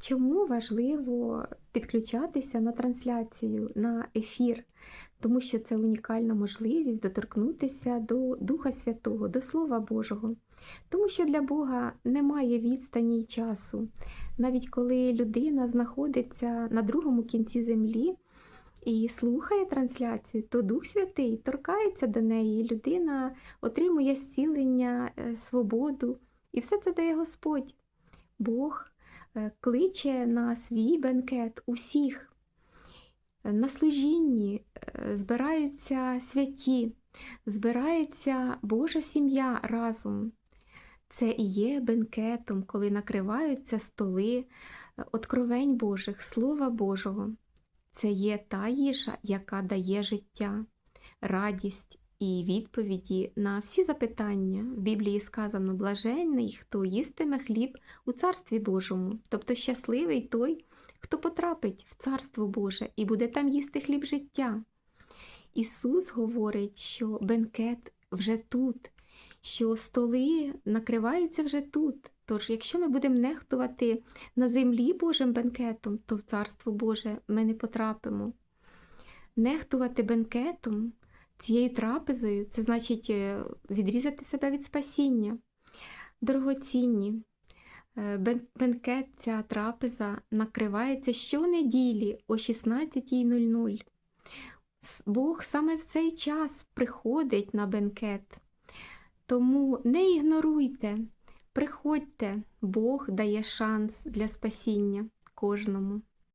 Чому важливо підключатися на трансляцію, на ефір? Тому що це унікальна можливість доторкнутися до Духа Святого, до Слова Божого. Тому що для Бога немає відстані й часу. Навіть коли людина знаходиться на другому кінці землі і слухає трансляцію, то Дух Святий торкається до неї, і людина отримує зцілення, е, свободу. І все це дає Господь. Бог кличе на свій бенкет усіх. На служінні е, збираються святі, збирається Божа сім'я разом. Це і є бенкетом, коли накриваються столи е, откровень Божих, Слова Божого. Це є та їжа, яка дає життя, радість і відповіді на всі запитання. В Біблії сказано блаженний, хто їстиме хліб у Царстві Божому, тобто щасливий той, хто потрапить в Царство Боже і буде там їсти хліб життя. Ісус говорить, що бенкет вже тут, що столи накриваються вже тут. Тож, якщо ми будемо нехтувати на землі Божим бенкетом, то в Царство Боже ми не потрапимо. Нехтувати бенкетом, цією трапезою, це значить е, відрізати себе від спасіння. Дорогоцінні, е, бенкет, ця трапеза накривається щонеділі о 16.00. Бог саме в цей час приходить на бенкет. Тому не ігноруйте, приходьте, Бог дає шанс для спасіння кожному.